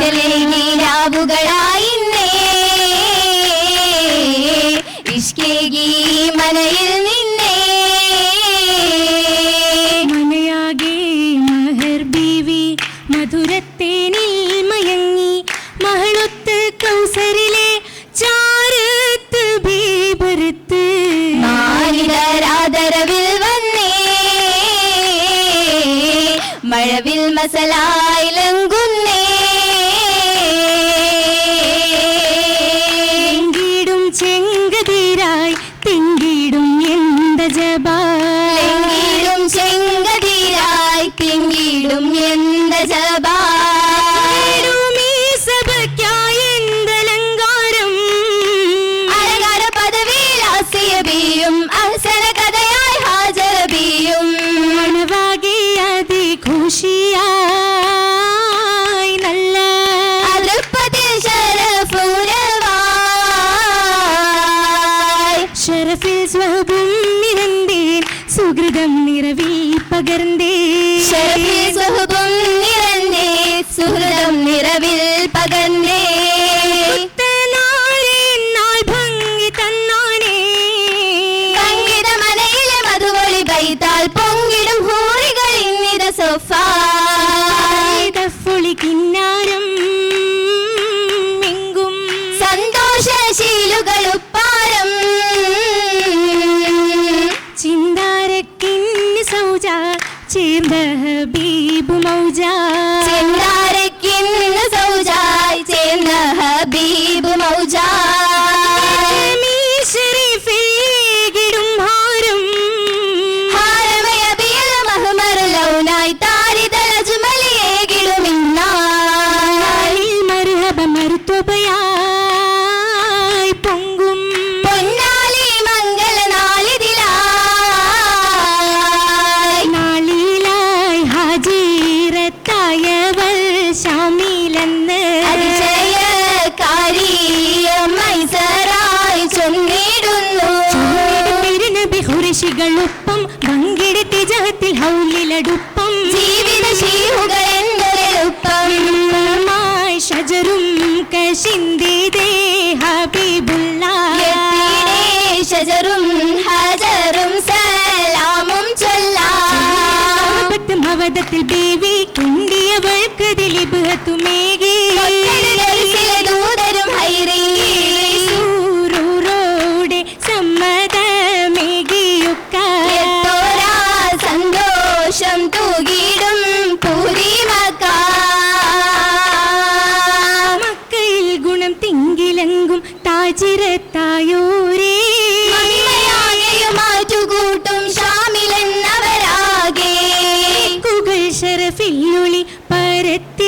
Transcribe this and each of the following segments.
ഈശ്വരിൽ ഇഷ്കേകി മനയിൽ നിന്നേ. മനയാകെ മഹർ ബീവി മധുരത്തേനിൽ മയങ്ങി മഹളൊത്ത് കൗസരിലെ ചാരത്ത് ഭീപരുത്ത് മാലിതരാദരവിൽ വന്നേ. മഴവിൽ മസലായിലങ്കും sushi! ഷാമിലെന്ന് അതിശയകാരിയമ്മൈ സറായി ചൊല്ലിടുന്നു ികളുപ്പം പങ്കെടുത്തി ജഹത്തിൽ ഹൗലിലടുപ്പം. ജീവിത ശീവുകളുപ്പം ഷജറും കശിന്തി ഹബീബുള്ള ഷജറും ഹജറും സലാമും ചൊല്ലാം. മവദത്തിൽ ബീവി நிறத்தி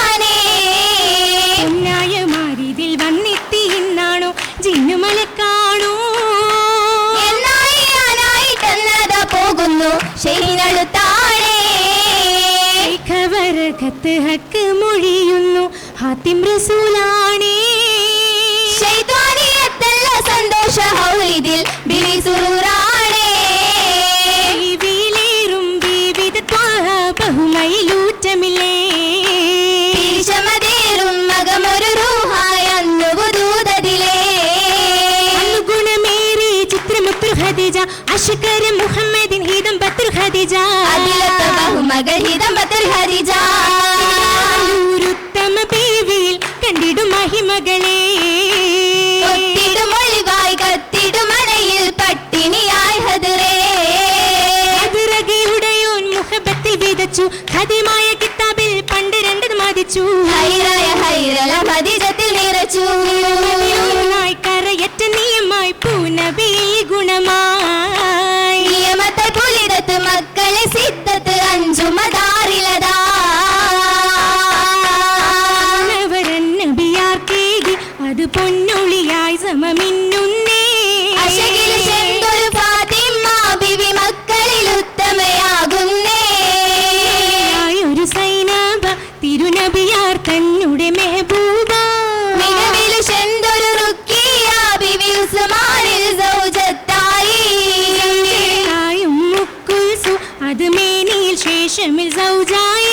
മുഖത്ത് ഹക്ക് മൊഴിയുന്നു. ഹാത്തിം റസൂലാണേ. ശൈത്വാനിയത്തല്ല സന്തോഷ ഹൗലിദിൽ ബിവി സുറൂറാണേ. വീലേറും വിവിധ ത്വാഹ ബഹുമയിലൂറ്റമില്ലേ തിരിശമതേറും മകമൊരു റൂഹായ അന്നു ദൂതതിലേ അന്നു ഗുണമേറി ചിത്രം ഹദിജ അഷ്കര മുഹമ്മദിൻ ഹിതം ബത്തുൽ ഹദിജ അതിലത്ത ബഹുമകൾ ഹിതം ബത്തുൽ ഹദിജ 自在。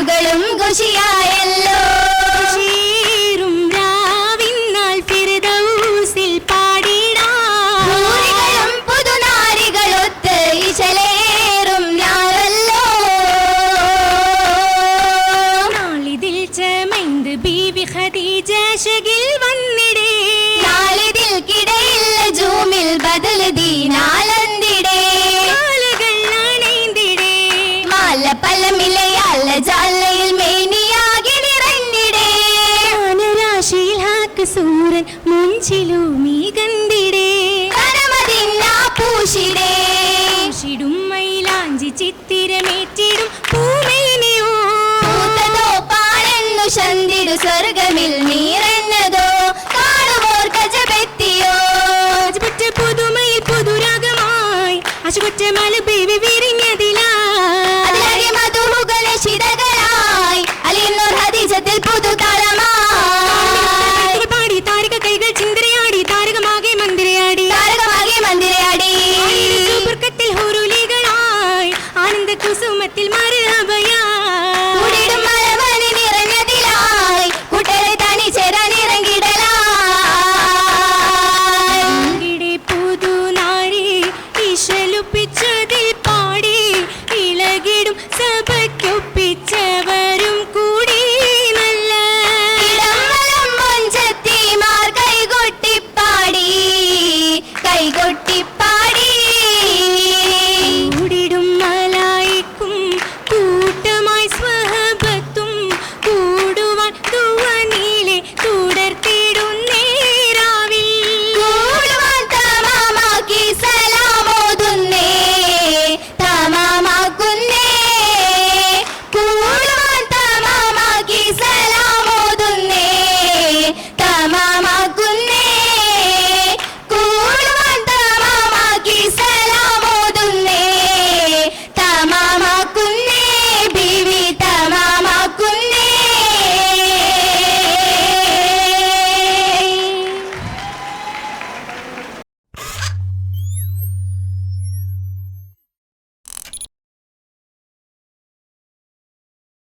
കണ്ണുകളും ഖുഷിയായല്ലോ ഷീറും രാവിന്നാൾ പാടിടാം. ബീവി ഖദീജ ശകിൽ വന്നേ. Jamal baby വീരി